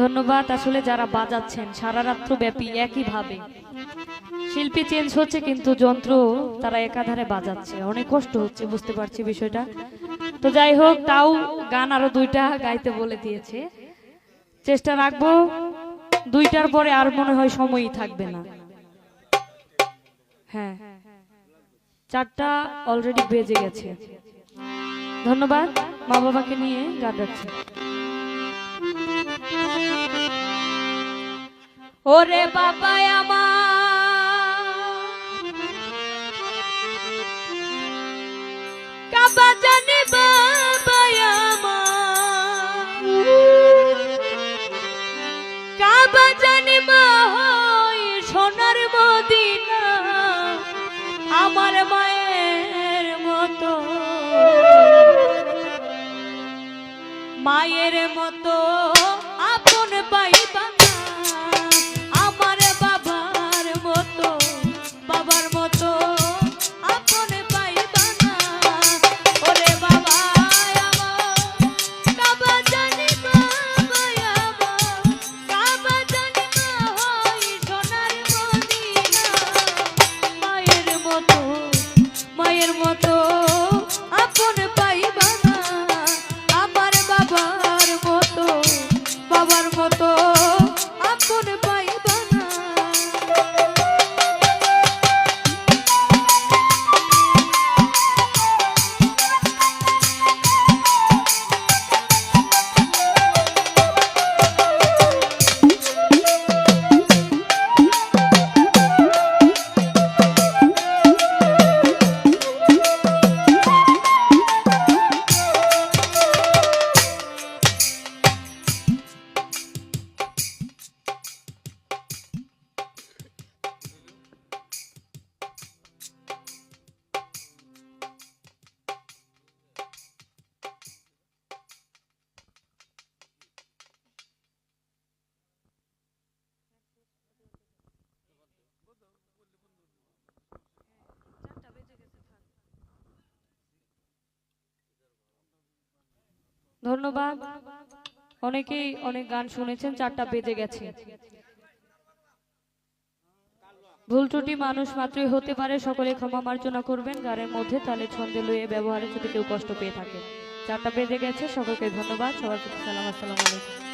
ধন্যবাদ। আসলে যারা বাজাচ্ছেন সারা রাত্র ব্যাপী একইভাবে শিল্পী চেঞ্জ হচ্ছে কিন্তু যন্ত্র তারা একাধারে বাজাচ্ছে। অনেক কষ্ট হচ্ছে, বুঝতে পারছি বিষয়টা। তো যাই হোক, তাও গান আরও দুইটা গাইতে বলে দিয়েছে। চেষ্টা রাখব, দুইটার পরে আর মনে হয় সময়ই থাকবে না। হ্যাঁ চারটা অলরেডি বেজে গেছে। ধন্যবাদ মা বাবাকে নিয়ে গান গাচ্ছি ওরে বাবা আমার। কাবা কাবা হয় সোনার মদিনা, আমার মায়ের মতো। মায়ের মতো আপন পাইবা ধন্যবাদ। অনেকেই অনেক গান শুনেছেন, চারটা বেজে গেছে। ভুল ত্রুটি মানুষ মাত্রই হতে পারে, সকলে ক্ষমা মার্জনা করবেন। গানের মধ্যে তাহলে ছন্দে লয়ে ব্যবহারে যদি কেউ কষ্ট পেয়ে থাকে চারটা বেজে গেছে, সকলকে ধন্যবাদ। প্রতি সালাম, আসসালামু আলাইকুম।